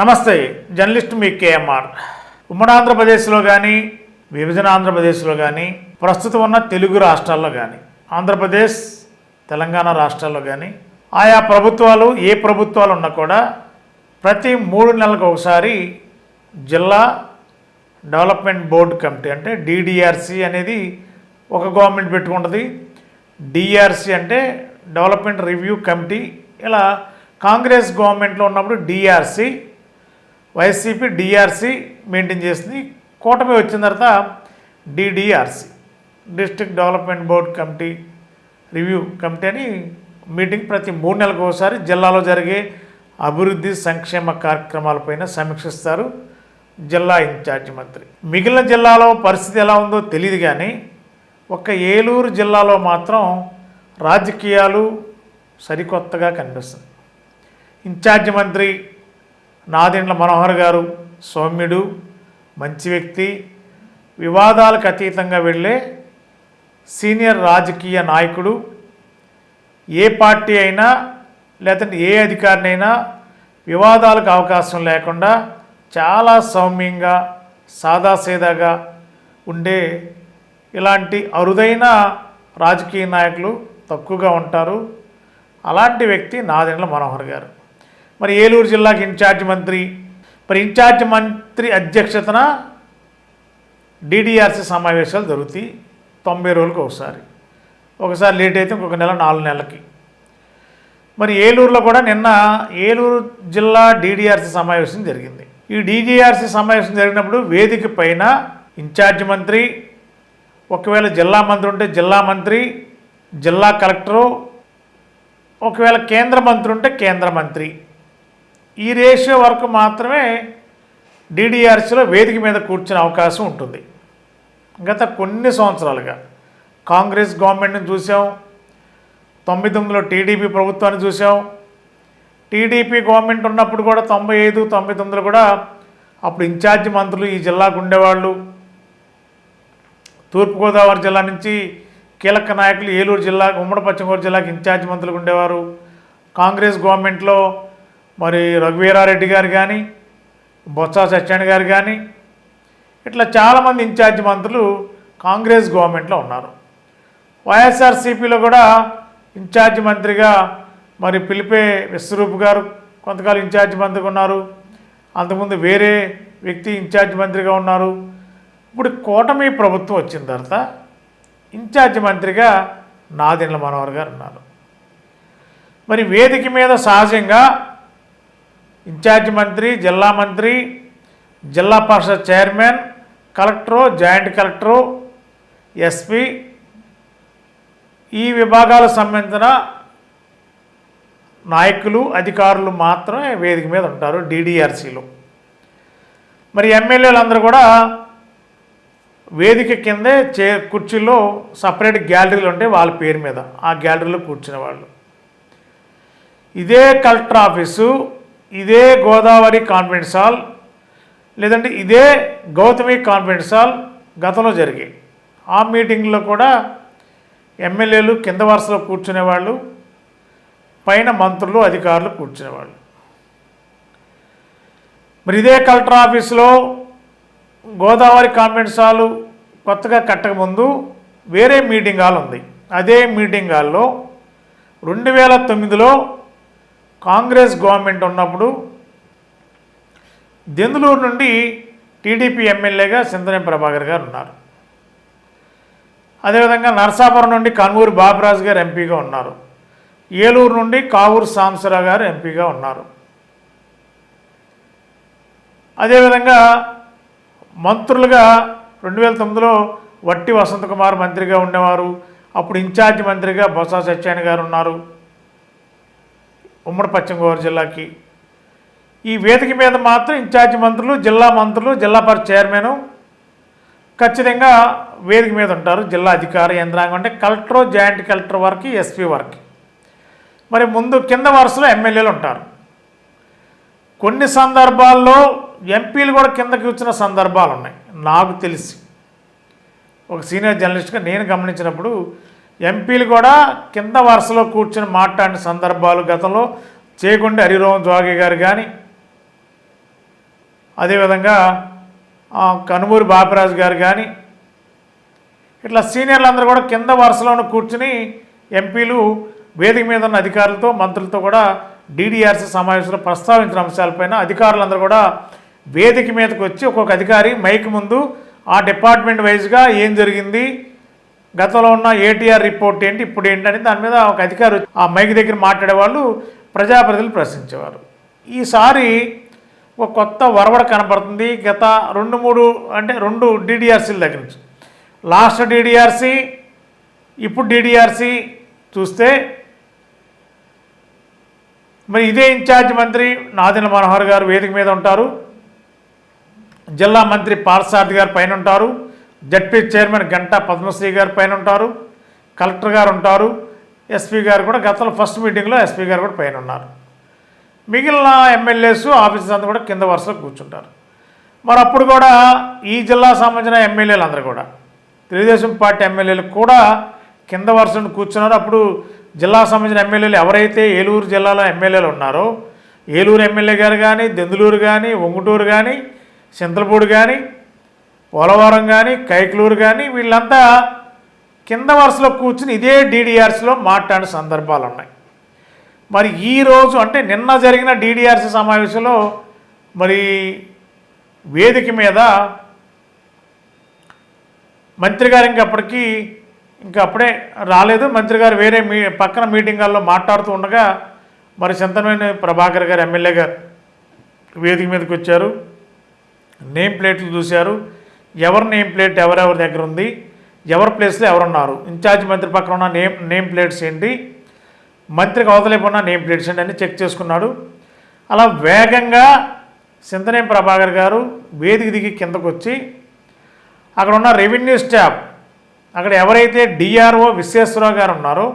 నమస్తే జర్నలిస్ట్ మీ కేఎంఆర్. ఉమ్మడి ఆంధ్రప్రదేశ్లో కానీ విభజన ఆంధ్రప్రదేశ్లో కానీ ప్రస్తుతం ఉన్న తెలుగు రాష్ట్రాల్లో కానీ ఆంధ్రప్రదేశ్ తెలంగాణ రాష్ట్రాల్లో కానీ ఆయా ప్రభుత్వాలు ఏ ప్రభుత్వాలు ఉన్నా కూడా ప్రతి మూడు నెలలకు ఒకసారి జిల్లా డెవలప్మెంట్ బోర్డు కమిటీ అంటే డిడిఆర్సి అనేది ఒక గవర్నమెంట్ పెట్టుకుంటుంది. డిఆర్సి అంటే డెవలప్మెంట్ రివ్యూ కమిటీ. ఇలా కాంగ్రెస్ గవర్నమెంట్లో ఉన్నప్పుడు డిఆర్సి వైసీపీ డిఆర్సీ మెయింటైన్ చేసింది. కూటమి వచ్చిన తర్వాత DDRC district development board committee review committee అని మీటింగ్ ప్రతి మూడు నెలలకు ఒకసారి జిల్లాలో జరిగే అభివృద్ధి సంక్షేమ కార్యక్రమాలపైన సమీక్షిస్తారు జిల్లా ఇన్ఛార్జి మంత్రి. మిగిలిన జిల్లాలో పరిస్థితి ఎలా ఉందో తెలియదు కానీ ఒక్క ఏలూరు జిల్లాలో మాత్రం రాజకీయాలు సరికొత్తగా కనిపిస్తుంది ఇన్ఛార్జి మంత్రి నాదెండ్ల మనోహర్ గారు సౌమ్యుడు మంచి వ్యక్తి వివాదాలకు అతీతంగా వెళ్ళే సీనియర్ రాజకీయ నాయకుడు. ఏ పార్టీ అయినా లేదంటే ఏ అధికారినైనా వివాదాలకు అవకాశం లేకుండా చాలా సౌమ్యంగా సాదాసీదాగా ఉండే ఇలాంటి అరుదైన రాజకీయ నాయకులు తక్కువగా ఉంటారు. అలాంటి వ్యక్తి నాదెండ్ల మనోహర్ గారు. మరి ఏలూరు జిల్లాకి ఇన్ఛార్జ్ మంత్రి. మరి ఇన్ఛార్జ్ మంత్రి అధ్యక్షతన డీడీఆర్సీ సమావేశాలు జరుగుతాయి. తొంభై రోజులకు ఒకసారి. ఒకసారి లేట్ అయితే ఇంకొక నెల నాలుగు నెలలకి. మరి ఏలూరులో కూడా నిన్న ఏలూరు జిల్లా డీడీఆర్సీ సమావేశం జరిగింది. ఈ డీజీఆర్సీ సమావేశం జరిగినప్పుడు వేదిక పైన ఇన్ఛార్జ్ మంత్రి ఒకవేళ జిల్లా మంత్రి ఉంటే జిల్లా మంత్రి జిల్లా కలెక్టరు ఒకవేళ కేంద్ర మంత్రి ఉంటే కేంద్ర మంత్రి. ఈ రేషియో వరకు మాత్రమే డిడిఆర్సీలో వేదిక మీద కూర్చునే అవకాశం ఉంటుంది. గత కొన్ని సంవత్సరాలుగా కాంగ్రెస్ గవర్నమెంట్ని చూసాం తొంభై తొమ్మిదిలో టీడీపీ ప్రభుత్వాన్ని చూసాం టీడీపీ గవర్నమెంట్ ఉన్నప్పుడు కూడా తొంభై ఐదు తొంభై తొమ్మిదిలో కూడా అప్పుడు ఇన్ఛార్జి మంత్రులు ఈ జిల్లాకు ఉండేవాళ్ళు తూర్పుగోదావరి జిల్లా నుంచి కీలక నాయకులు ఏలూరు జిల్లా ఉమ్మడి పశ్చిమ గోదావరి జిల్లాకి ఇన్ఛార్జి మంత్రులు ఉండేవారు కాంగ్రెస్ గవర్నమెంట్లో మరి రఘువీరారెడ్డి గారు కానీ బొత్స సత్యనారాయణ గారు కానీ ఇట్లా చాలామంది ఇన్ఛార్జ్ మంత్రులు కాంగ్రెస్ గవర్నమెంట్లో ఉన్నారు. వైఎస్ఆర్సీపీలో కూడా ఇన్ఛార్జ్ మంత్రిగా మరి పిలిపే విశ్వరూప్ గారు కొంతకాలం ఇన్ఛార్జ్ మంత్రిగా ఉన్నారు. అంతకుముందు వేరే వ్యక్తి ఇన్ఛార్జ్ మంత్రిగా ఉన్నారు. ఇప్పుడు కూటమి ప్రభుత్వం వచ్చిన తర్వాత ఇన్ఛార్జ్ మంత్రిగా నాదెండ్ల మనోహర్ గారు ఉన్నారు. మరి వేదిక మీద సహజంగా ఇన్ఛార్జ్ మంత్రి జిల్లా మంత్రి Zilla Parishad chairman collector joint collector SP ఈ విభాగాలకు సంబంధించిన నాయకులు అధికారులు మాత్రమే వేదిక మీద ఉంటారు డీడీఆర్సీలో. మరి ఎమ్మెల్యేలు అందరూ కూడా వేదిక కిందే చే కుర్చీలో సపరేట్ గ్యాలరీలు ఉంటాయి వాళ్ళ పేరు మీద. ఆ గ్యాలరీలో కూర్చునే వాళ్ళు ఇదే కలెక్టర్ ఆఫీసు ఇదే గోదావరి కాన్ఫరెన్స్ హాల్ లేదంటే ఇదే గౌతమి కాన్ఫరెన్స్ హాల్ గతంలో జరిగాయి. ఆ మీటింగ్లో కూడా ఎమ్మెల్యేలు కింద వరుసలో కూర్చునేవాళ్ళు పైన మంత్రులు అధికారులు కూర్చునేవాళ్ళు మరి ఇదే కలెక్టర్ ఆఫీస్లో గోదావరి కాన్ఫరెన్స్ హాల్ కొత్తగా కట్టకముందు వేరే మీటింగ్ హాల్ ఉంది. అదే మీటింగ్ హాల్లో రెండు వేల తొమ్మిదిలో కాంగ్రెస్ గవర్నమెంట్ ఉన్నప్పుడు దెందులూరు నుండి టీడీపీ ఎమ్మెల్యేగా సింధనేం ప్రభాకర్ గారు ఉన్నారు. అదేవిధంగా నరసాపురం నుండి కన్వూరు బాబురాజు గారు ఎంపీగా ఉన్నారు. ఏలూరు నుండి కావూరు సాంబశివరావు గారు ఎంపీగా ఉన్నారు. అదేవిధంగా మంత్రులుగా రెండు వేల తొమ్మిదిలో వట్టి వసంతకుమార్ మంత్రిగా ఉండేవారు. అప్పుడు ఇన్ఛార్జ్ మంత్రిగా బొత్స సత్యాయన గారు ఉన్నారు. ఉమ్మడి పశ్చిమ గోదావరి జిల్లాకి. ఈ వేదిక మీద మాత్రం ఇన్ఛార్జి మంత్రులు జిల్లా మంత్రులు జిల్లా పరిషత్ చైర్మన్ ఖచ్చితంగా వేదిక మీద ఉంటారు. జిల్లా అధికార యంత్రాంగం అంటే కలెక్టర్ జాయింట్ కలెక్టర్ వారికి ఎస్పీ వారికి. మరి ముందు కింద వరుసలో ఎమ్మెల్యేలు ఉంటారు. కొన్ని సందర్భాల్లో ఎంపీలు కూడా కిందకి వచ్చిన సందర్భాలు ఉన్నాయి. నాకు తెలిసి ఒక సీనియర్ జర్నలిస్ట్గా నేను గమనించినప్పుడు ఎంపీలు కూడా కింద వరుసలో కూర్చొని మాట్లాడిన సందర్భాలు గతంలో చేయకుండా హరిరోహన్ జోగి గారు కానీ అదేవిధంగా కనుమూరి బాపిరాజు గారు కానీ ఇట్లా సీనియర్లు అందరూ కూడా కింద వరుసలోనూ కూర్చుని ఎంపీలు వేదిక మీద ఉన్న అధికారులతో మంత్రులతో కూడా డీడీఆర్సీ సమావేశంలో ప్రస్తావించిన అంశాలపైన అధికారులందరూ కూడా వేదిక మీదకి వచ్చి ఒక్కొక్క అధికారి మైక్ ముందు ఆ డిపార్ట్మెంట్ వైజ్గా ఏం జరిగింది గతంలో ఉన్న ఏటీఆర్ రిపోర్ట్ ఏంటి ఇప్పుడు ఏంటని దాని మీద ఒక అధికారి ఆ మైక్ దగ్గర మాట్లాడేవాళ్ళు ప్రజాప్రతినిధులు ప్రశ్నించేవారు. ఈసారి ఒక కొత్త వరవడ కనపడుతుంది గత రెండు మూడు అంటే రెండు డీడీఆర్సీల దగ్గర నుంచి. లాస్ట్ డీడీఆర్సీ ఇప్పుడు డీడీఆర్సీ చూస్తే మరి ఇదే ఇన్ఛార్జ్ మంత్రి నాదిన మనోహర్ గారు వేదిక మీద ఉంటారు. జిల్లా మంత్రి పార్సార్థి గారు పైన ఉంటారు. జడ్పీ చైర్మన్ గంటా పద్మశ్రీ గారు పైన ఉంటారు కలెక్టర్ గారు ఉంటారు ఎస్పీ గారు కూడా గతంలో ఫస్ట్ మీటింగ్లో ఎస్పీ గారు కూడా పైన ఉన్నారు. మిగిలిన ఎమ్మెల్యేస్ ఆఫీసర్స్ అంతా కూడా కింద వరుసలో కూర్చుంటారు. మరి అప్పుడు కూడా ఈ జిల్లా సంబంధించిన ఎమ్మెల్యేలు అందరూ కూడా తెలుగుదేశం పార్టీ ఎమ్మెల్యేలు కూడా కింద వరుసను కూర్చున్నారు. అప్పుడు జిల్లా సంబంధించిన ఎమ్మెల్యేలు ఎవరైతే ఏలూరు జిల్లాలో ఎమ్మెల్యేలు ఉన్నారో ఏలూరు ఎమ్మెల్యే గారు కానీ దెందులూరు కానీ ఒంగుటూరు కానీ సింతలపూడి కానీ పోలవరం కానీ కైకలూరు కానీ వీళ్ళంతా కింద వరుసలో కూర్చుని ఇదే డీడీఆర్సీలో మాట్లాడిన సందర్భాలు ఉన్నాయి మరి ఈ రోజు అంటే నిన్న జరిగిన డీడీఆర్సీ సమావేశంలో మరి వేదిక మీద మంత్రి గారు ఇంకప్పటికీ ఇంకా అప్పుడే రాలేదు. మంత్రి గారు వేరే మీ పక్కన మీటింగాల్లో మాట్లాడుతూ ఉండగా మరి చింతనమైన ప్రభాకర్ గారు ఎమ్మెల్యే గారు వేదిక మీదకి వచ్చారు. నేమ్ ప్లేట్లు చూశారు. ఎవరి నేమ్ ప్లేట్ ఎవరెవరి దగ్గర ఉంది ఎవరి ప్లేస్లో ఎవరున్నారు ఇన్ఛార్జ్ మంత్రి పక్కన ఉన్న నేమ్ నేమ్ ప్లేట్స్ ఏంటి మంత్రికి అవతలేపున్న నేమ్ ప్లేట్స్ ఏంటి అని చెక్ చేసుకున్నాడు. అలా వేగంగా సింతనేం ప్రభాకర్ గారు వేదిక దిగి కిందకు వచ్చి అక్కడ ఉన్న రెవెన్యూ స్టాఫ్ అక్కడ ఎవరైతే డిఆర్ఓ విశ్వేశ్వరరావు గారు ఉన్నారో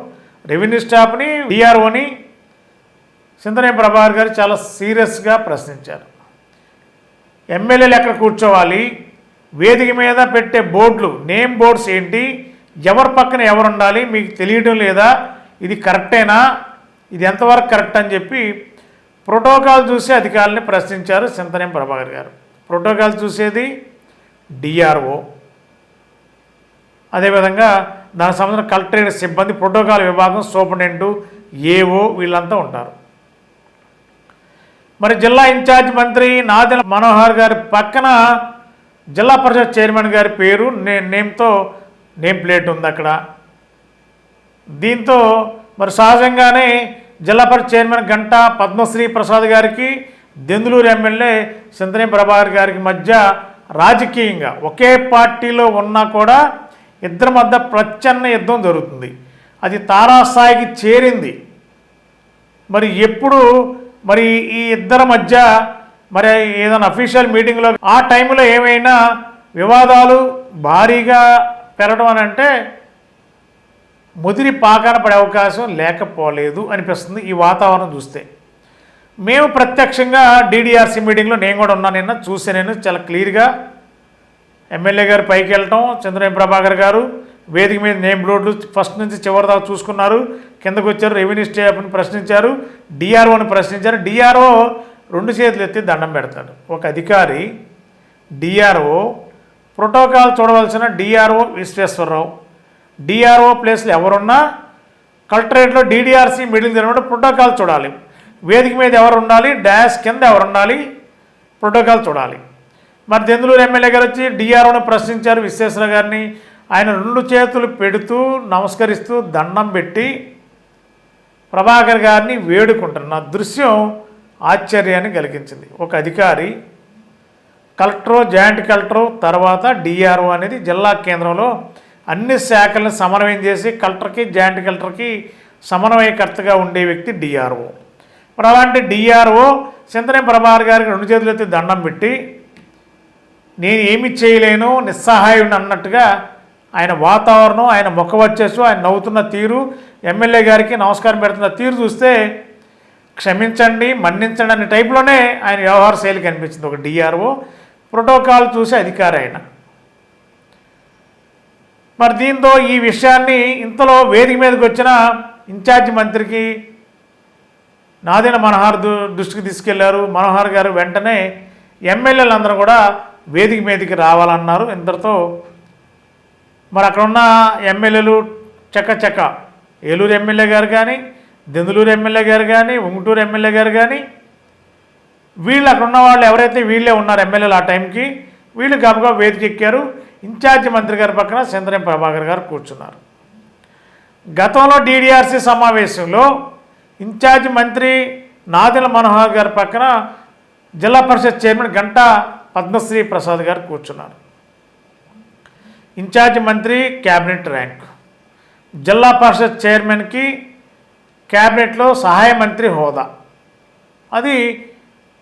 రెవెన్యూ స్టాఫ్ని డిఆర్ఓని సింతనేం ప్రభాకర్ గారు చాలా సీరియస్గా ప్రశ్నించారు. ఎమ్మెల్యేలు ఎక్కడ కూర్చోవాలి వేదిక మీద పెట్టే బోర్డులు నేమ్ బోర్డ్స్ ఏంటి ఎవరి పక్కన ఎవరు ఉండాలి మీకు తెలియడం లేదా ఇది కరెక్టేనా ఇది ఎంతవరకు కరెక్ట్ అని చెప్పి ప్రోటోకాల్ చూసి అధికారులని ప్రశ్నించారు సింతనేం ప్రభాకర్ గారు. ప్రోటోకాల్ చూసేది డిఆర్ఓ అదేవిధంగా దానికి సంబంధించిన కలెక్టరేట్ సిబ్బంది ప్రోటోకాల్ విభాగం సూపరింటెండెంట్ ఏఓ వీళ్ళంతా ఉంటారు. మరి జిల్లా ఇన్ఛార్జ్ మంత్రి నాదెల మనోహర్ గారి పక్కన జిల్లా పరిషత్ చైర్మన్ గారి పేరు నే నేమ్తో నేమ్ ప్లేట్ ఉంది అక్కడ. దీంతో మరి సహజంగానే జిల్లా పరిషత్ చైర్మన్ గంట పద్మశ్రీ ప్రసాద్ గారికి దెందులూరు ఎమ్మెల్యే సింతనే ప్రభాకర్ గారికి మధ్య రాజకీయంగా ఒకే పార్టీలో ఉన్నా కూడా ఇద్దరి మధ్య ప్రచ్ఛన్న యుద్ధం జరుగుతుంది. అది తారాస్థాయికి చేరింది. మరి ఎప్పుడు మరి ఈ ఇద్దరి మధ్య మరి ఏదైనా అఫీషియల్ మీటింగ్లో ఆ టైంలో ఏమైనా వివాదాలు భారీగా పెరగడం అని అంటే ముదిరి పాకాన పడే అవకాశం లేకపోలేదు అనిపిస్తుంది ఈ వాతావరణం చూస్తే. మేము ప్రత్యక్షంగా డీడీఆర్సీ మీటింగ్లో నేను కూడా ఉన్నాను నిన్న చూసే నేను చాలా క్లియర్గా ఎమ్మెల్యే గారు పైకి వెళ్ళటం చంద్రబాబు ప్రభాకర్ గారు వేదిక మీద నేమ్ రోడ్లు ఫస్ట్ నుంచి చివరి దాకా చూసుకున్నారు. కిందకు వచ్చారు రెవెన్యూ స్టాఫ్ని ప్రశ్నించారు డిఆర్ఓని ప్రశ్నించారు. డిఆర్ఓ రెండు చేతులు ఎత్తి దండం పెడతాడు. ఒక అధికారి డిఆర్ఓ ప్రోటోకాల్ చూడవలసిన డిఆర్ఓ విశ్వేశ్వరరావు. డిఆర్ఓ ప్లేస్లో ఎవరున్నా కలెక్టరేట్లో డీడీఆర్సీ మీటింగ్ జరిగినప్పుడు ప్రోటోకాల్ చూడాలి. వేదిక మీద ఎవరు ఉండాలి డాష్ కింద ఎవరు ఉండాలి ప్రోటోకాల్ చూడాలి. మరి దెందులూరు ఎమ్మెల్యే గారు వచ్చి డిఆర్ఓను ప్రశ్నించారు విశ్వేశ్వర గారిని. ఆయన రెండు చేతులు పెడుతూ నమస్కరిస్తూ దండం పెట్టి ప్రభాకర్ గారిని వేడుకుంటున్న దృశ్యం ఆశ్చర్యాన్ని కలిగించింది. ఒక అధికారి కలెక్టరు జాయింట్ కలెక్టరు తర్వాత డిఆర్ఓ అనేది జిల్లా కేంద్రంలో అన్ని శాఖలను సమన్వయం చేసి కలెక్టర్కి జాయింట్ కలెక్టర్కి సమన్వయకర్తగా ఉండే వ్యక్తి డిఆర్ఓ. మరి అలాంటి డిఆర్ఓ చింతనే ప్రభాకర్ గారికి రెండు చేతులెత్తి దండం పెట్టి నేను ఏమి చేయలేను నిస్సహాయం అన్నట్టుగా ఆయన వాతావరణం ఆయన ముఖ వచ్చేసు ఆయన నవ్వుతున్న తీరు ఎమ్మెల్యే గారికి నమస్కారం పెడుతున్న తీరు చూస్తే క్షమించండి మన్నించండి అనే టైప్లోనే ఆయన వ్యవహార శైలి కనిపించింది. ఒక డిఆర్ఓ ప్రోటోకాల్ చూసి అధికారి ఆయన మరి దీంతో ఈ విషయాన్ని ఇంతలో వేదిక మీదకి వచ్చిన ఇన్ఛార్జ్ మంత్రికి నాదిన మనోహర్ దు- దృష్టికి తీసుకెళ్ళారు. మనోహర్ గారు వెంటనే ఎమ్మెల్యేలు అందరూ కూడా వేదిక మీదకి రావాలన్నారు. ఇంతటితో మరి అక్కడ ఉన్న ఎమ్మెల్యేలు చెక్క చెక్క ఏలూరు ఎమ్మెల్యే గారు కానీ దెందులూరు ఎమ్మెల్యే గారు కానీ ఉంగుటూరు ఎమ్మెల్యే గారు కానీ వీళ్ళు అక్కడ ఉన్న వాళ్ళు ఎవరైతే వీళ్ళే ఉన్నారు ఎమ్మెల్యేలు ఆ టైంకి వీళ్ళు గబగబా వేదిక ఎక్కారు. ఇన్ఛార్జి మంత్రి గారి పక్కన చంద్రం ప్రభాకర్ గారు కూర్చున్నారు. గతంలో డీడీఆర్సీ సమావేశంలో ఇన్ఛార్జి మంత్రి నాదిల మనోహర్ గారి పక్కన జిల్లా పరిషత్ చైర్మన్ గంటా పద్మశ్రీ ప్రసాద్ గారు కూర్చున్నారు. ఇన్ఛార్జి మంత్రి క్యాబినెట్ ర్యాంక్. జిల్లా పరిషత్ చైర్మన్కి క్యాబినెట్లో సహాయ మంత్రి హోదా. అది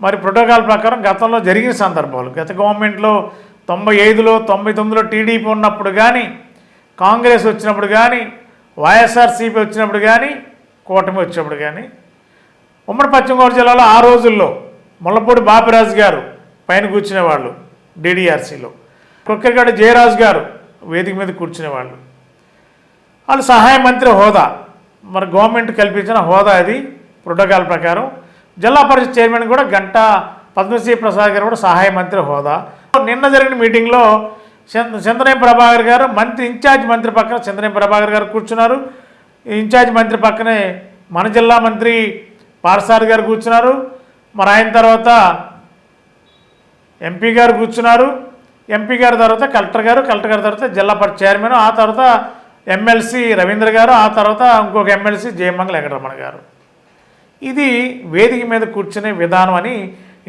మరి ప్రోటోకాల్ ప్రకారం గతంలో జరిగిన సందర్భాలు. గత గవర్నమెంట్లో తొంభై ఐదులో తొంభై తొమ్మిదిలో టీడీపీ ఉన్నప్పుడు కానీ కాంగ్రెస్ వచ్చినప్పుడు కానీ వైఎస్ఆర్సీపీ వచ్చినప్పుడు కానీ కూటమి వచ్చినప్పుడు కానీ ఉమ్మడి పశ్చిమ గోదావరి జిల్లాలో ఆ రోజుల్లో ముళ్ళపూడి బాపిరాజు గారు పైన కూర్చునేవాళ్ళు డీడీఆర్సీలో. కుక్కరిగడ్డ జయరాజు గారు వేదిక మీద కూర్చునేవాళ్ళు వాళ్ళు సహాయ మంత్రి హోదా. మరి గవర్నమెంట్ కల్పించిన హోదా అది ప్రోటోకాల్ ప్రకారం. జిల్లా పరిషత్ చైర్మన్ కూడా గంటా పద్మశ్రీ ప్రసాద్ గారు కూడా సహాయ మంత్రి హోదా. నిన్న జరిగిన మీటింగ్లో చంద్రనేం ప్రభాకర్ గారు మంత్రి ఇన్ఛార్జ్ మంత్రి పక్కన చంద్రనేం ప్రభాకర్ గారు కూర్చున్నారు. ఇన్ఛార్జ్ మంత్రి పక్కనే మన జిల్లా మంత్రి పారసారి గారు కూర్చున్నారు. మరి ఆయన తర్వాత ఎంపీ గారు కూర్చున్నారు. ఎంపీ గారి తర్వాత కలెక్టర్ గారు కలెక్టర్ గారి తర్వాత జిల్లా పరిషత్ చైర్మన్ ఆ తర్వాత ఎమ్మెల్సీ రవీంద్ర గారు ఆ తర్వాత ఇంకొక ఎమ్మెల్సీ జయమంగళ వెంకటరమణ గారు. ఇది వేదిక మీద కూర్చునే విధానం అని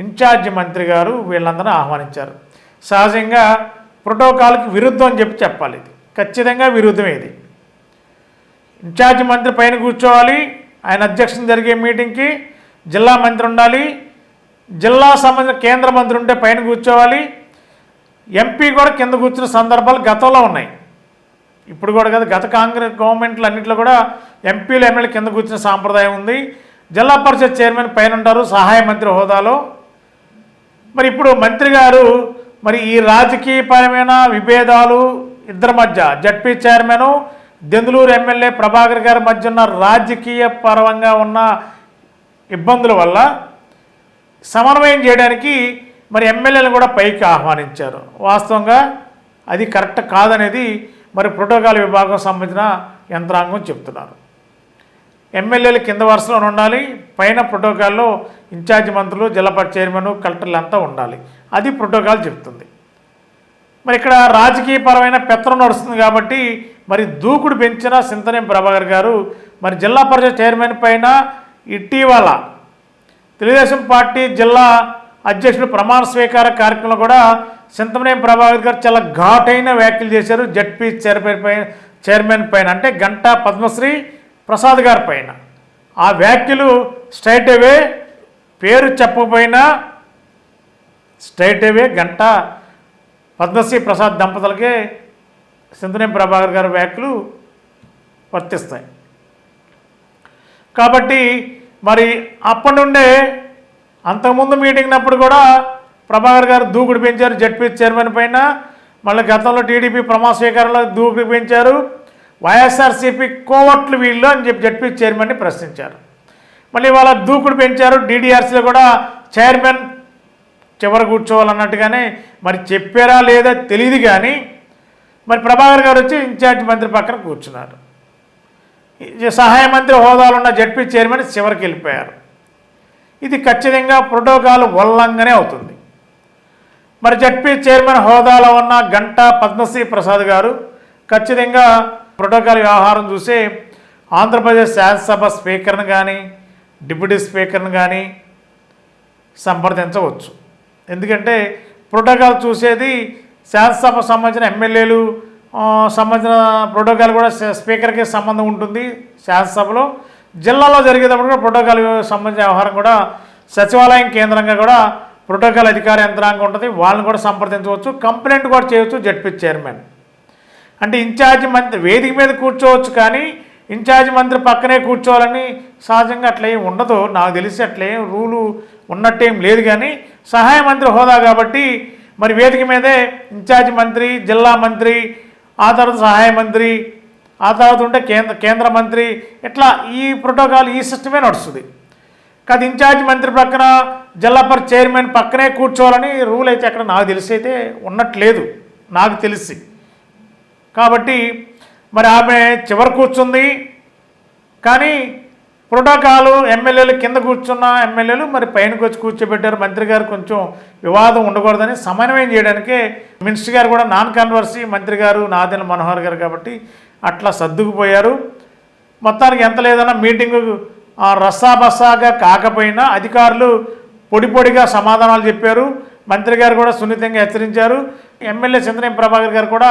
ఇన్ఛార్జ్ మంత్రి గారు వీళ్ళందరూ ఆహ్వానించారు. సహజంగా ప్రోటోకాల్కి విరుద్ధం అని చెప్పి చెప్పాలి ఇది. ఖచ్చితంగా విరుద్ధమే ఇది. ఇన్ఛార్జ్ మంత్రి పైన కూర్చోవాలి. ఆయన అధ్యక్షం జరిగే మీటింగ్కి జిల్లా మంత్రి ఉండాలి. జిల్లా సంబంధించిన కేంద్ర మంత్రి ఉంటే పైన కూర్చోవాలి. ఎంపీ కూడా కింద కూర్చున్న సందర్భాలు గతంలో ఉన్నాయి. ఇప్పుడు కూడా కదా గత కాంగ్రెస్ గవర్నమెంట్లు అన్నింటిలో కూడా ఎంపీలు ఎమ్మెల్యే కింద కూర్చున్న సాంప్రదాయం ఉంది. జిల్లా పరిషత్ చైర్మన్ పైన ఉంటారు సహాయ మంత్రి హోదాలో. మరి ఇప్పుడు మంత్రి గారు మరి ఈ రాజకీయపరమైన విభేదాలు ఇద్దరి మధ్య ZP chairman Denduluru MLA Prabhakar గారి మధ్య ఉన్న రాజకీయ పరంగా ఉన్న ఇబ్బందుల వల్ల సమన్వయం చేయడానికి మరి ఎమ్మెల్యేలు కూడా పైకి ఆహ్వానించారు. వాస్తవంగా అది కరెక్ట్ కాదనేది మరి ప్రోటోకాల్ విభాగం సంబంధించిన యంత్రాంగం చెప్తున్నారు. ఎమ్మెల్యేలు కింద వరుసలో ఉండాలి పైన ప్రోటోకాల్లో ఇన్ఛార్జ్ మంత్రులు జిల్లా చైర్మన్ కలెక్టర్లు అంతా ఉండాలి. అది ప్రోటోకాల్ చెప్తుంది. మరి ఇక్కడ రాజకీయపరమైన పెత్తనం నడుస్తుంది కాబట్టి మరి దూకుడు పెంచిన సింతనే ప్రభాకర్ గారు మరి జిల్లా పరిషత్ చైర్మన్ పైన ఇటీవల తెలుగుదేశం పార్టీ జిల్లా అధ్యక్షుడు ప్రమాణ స్వీకార కార్యక్రమంలో కూడా సింతమనేని ప్రభాకర్ గారు చాలా ఘాటైన వ్యాఖ్యలు చేశారు జడ్పీ చైర్మన్ పైన చైర్మన్ పైన అంటే గంటా పద్మశ్రీ ప్రసాద్ గారి పైన. ఆ వ్యాఖ్యలు స్ట్రైట్ అవే పేరు చెప్పకపోయినా స్ట్రైట్ అవే గంటా పద్మశ్రీ ప్రసాద్ దంపతులకే సింతనేని ప్రభాకర్ గారి వ్యాఖ్యలు వర్తిస్తాయి. కాబట్టి మరి అప్పటి నుండే అంతకుముందు మీటింగ్ అప్పుడు కూడా ప్రభాకర్ గారు దూకుడు పెంచారు జడ్పీ చైర్మన్ పైన. మళ్ళీ గతంలో టీడీపీ ప్రమాణ స్వీకారంలో దూకుడు పెంచారు. వైఎస్ఆర్సీపీ కోవట్లు వీళ్ళు అని చెప్పి జడ్పీ చైర్మన్ని ప్రశ్నించారు. మళ్ళీ వాళ్ళ దూకుడు పెంచారు డీడీఆర్సీలో కూడా చైర్మన్ చివరి కూర్చోవాలన్నట్టుగానే మరి చెప్పారా లేదా తెలియదు కానీ మరి ప్రభాకర్ గారు వచ్చి ఇన్ఛార్జ్ మంత్రి పక్కన కూర్చున్నారు. సహాయ మంత్రి హోదాలో ఉన్న జడ్పీ చైర్మన్ చివరికి వెళ్ళిపోయారు. ఇది ఖచ్చితంగా ప్రోటోకాల్ ఉల్లంఘనే అవుతుంది. మరి జడ్పీ చైర్మన్ హోదాలో ఉన్న గంటా పద్మశ్రీ ప్రసాద్ గారు ఖచ్చితంగా ప్రోటోకాల్ వ్యవహారం చూసి ఆంధ్రప్రదేశ్ శాసనసభ స్పీకర్ని కానీ డిప్యూటీ స్పీకర్ని కానీ సంప్రదించవచ్చు. ఎందుకంటే ప్రోటోకాల్ చూసేది శాసనసభ సంబంధించిన ఎమ్మెల్యేలు సంబంధించిన ప్రోటోకాల్ కూడా స్పీకర్కి సంబంధం ఉంటుంది శాసనసభలో. జిల్లాలో జరిగేటప్పుడు కూడా ప్రోటోకాల్ సంబంధించిన వ్యవహారం కూడా సచివాలయం కేంద్రంగా కూడా ప్రోటోకాల్ అధికార యంత్రాంగం ఉంటుంది. వాళ్ళని కూడా సంప్రదించవచ్చు. కంప్లైంట్ కూడా చేయవచ్చు జడ్పీ చైర్మన్. అంటే ఇన్ఛార్జ్ మంత్రి వేదిక మీద కూర్చోవచ్చు కానీ ఇన్ఛార్జ్ మంత్రి పక్కనే కూర్చోవాలని సహజంగా అట్లేం ఉండదు. నాకు తెలిసి అట్లేం రూలు ఉన్నట్టేం లేదు కానీ సహాయ మంత్రి హోదా కాబట్టి మరి వేదిక మీదే ఇన్ఛార్జ్ మంత్రి జిల్లా మంత్రి ఆ తర్వాత సహాయ మంత్రి ఆ తర్వాత ఉంటే కేంద్ర కేంద్ర మంత్రి ఇట్లా ఈ ప్రోటోకాల్ ఈ సిస్టమే నడుస్తుంది. కాదు ఇన్ఛార్జ్ మంత్రి పక్కన జిల్లా చైర్మన్ పక్కనే కూర్చోవాలని రూల్ అయితే అక్కడ నాకు తెలిసి అయితే ఉన్నట్లేదు. నాకు తెలిసి. కాబట్టి మరి ఆమె చివరి కూర్చుంది. కానీ ప్రోటోకాలు ఎమ్మెల్యేలు కింద కూర్చున్న ఎమ్మెల్యేలు మరి పైనకు వచ్చి కూర్చోబెట్టారు. మంత్రి గారు కొంచెం వివాదం ఉండకూడదని సమన్వయం చేయడానికే మినిస్టర్ గారు కూడా నాన్ కన్వర్సీ మంత్రి గారు నాదెల మనోహర్ గారు కాబట్టి అట్లా సర్దుకుపోయారు. మొత్తానికి ఎంత లేదన్నా మీటింగ్ ఆ, కాకపోయినా అధికారులు పొడి పొడిగా సమాధానాలు చెప్పారు. మంత్రి గారు కూడా సున్నితంగా హెచ్చరించారు. ఎమ్మెల్యే చంద్రయం ప్రభాకర్ గారు కూడా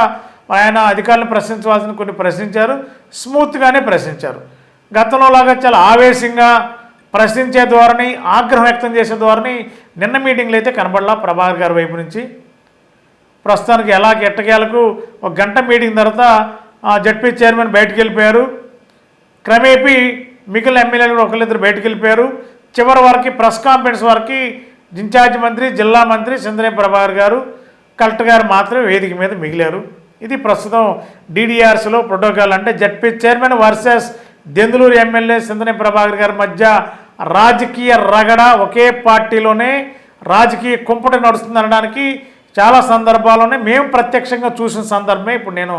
ఆయన అధికారులను ప్రశ్నించవలసిన కొన్ని ప్రశ్నించారు. స్మూత్గానే ప్రశ్నించారు. గతంలో లాగా చాలా ఆవేశంగా ప్రశ్నించే ధోరణి ఆగ్రహం వ్యక్తం చేసే ధోరణి నిన్న మీటింగ్లో అయితే కనబడలా ప్రభాకర్ గారి వైపు నుంచి. ప్రస్తుతానికి ఎలా ఎట్టకేలకు ఒక గంట మీటింగ్ తర్వాత జడ్పీ చైర్మన్ బయటకు వెళ్ళిపోయారు క్రమేపీ మిగిలిన ఎమ్మెల్యేలు ఒకళ్ళిద్దరు ఒకరిద్దరు బయటకు వెళ్ళిపోయారు చివరి వరకు ప్రెస్ కాన్ఫరెన్స్ వరకు ఇన్ఛార్జ్ మంత్రి జిల్లా మంత్రి చంద్రయ్య ప్రభాకర్ గారు కలెక్టర్ గారు మాత్రమే వేదిక మీద మిగిలారు. ఇది ప్రస్తుతం డీడీఆర్సీలో ప్రోటోకాల్. అంటే ZP chairman versus Denduluru MLA Chandrayya Prabhakar గారి మధ్య రాజకీయ రగడ ఒకే పార్టీలోనే రాజకీయ కుంపట నడుస్తుంది అనడానికి చాలా సందర్భాల్లోనే మేము ప్రత్యక్షంగా చూసిన సందర్భమే. ఇప్పుడు నేను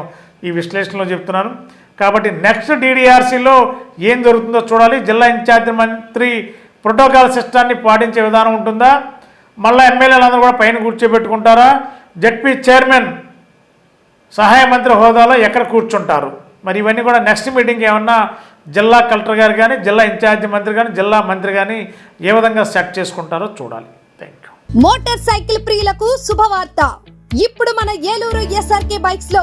ఈ విశ్లేషణలో చెప్తున్నాను. కాబట్టి నెక్స్ట్ డీడీఆర్సీలో ఏం జరుగుతుందో చూడాలి. జిల్లా ఇన్ఛార్జి మంత్రి ప్రోటోకాల్ సిస్టాన్ని పాటించే విధానం ఉంటుందా? మళ్ళీ ఎమ్మెల్యేలందరూ కూడా పైన కూర్చోబెట్టుకుంటారా? జడ్పీ చైర్మన్ సహాయ మంత్రి హోదాలో ఎక్కడ కూర్చుంటారు? మరి ఇవన్నీ కూడా నెక్స్ట్ మీటింగ్ ఏమన్నా జిల్లా కలెక్టర్ గారు కానీ జిల్లా ఇన్ఛార్జి మంత్రి కానీ జిల్లా మంత్రి కానీ ఏ విధంగా సెట్ చేసుకుంటారో చూడాలి. థ్యాంక్ యూ మోటార్ సైకిల్ ప్రియులకు శుభవార్త. ఇప్పుడు మన ఏలూరు ఎస్ఆర్కే బైక్స్లో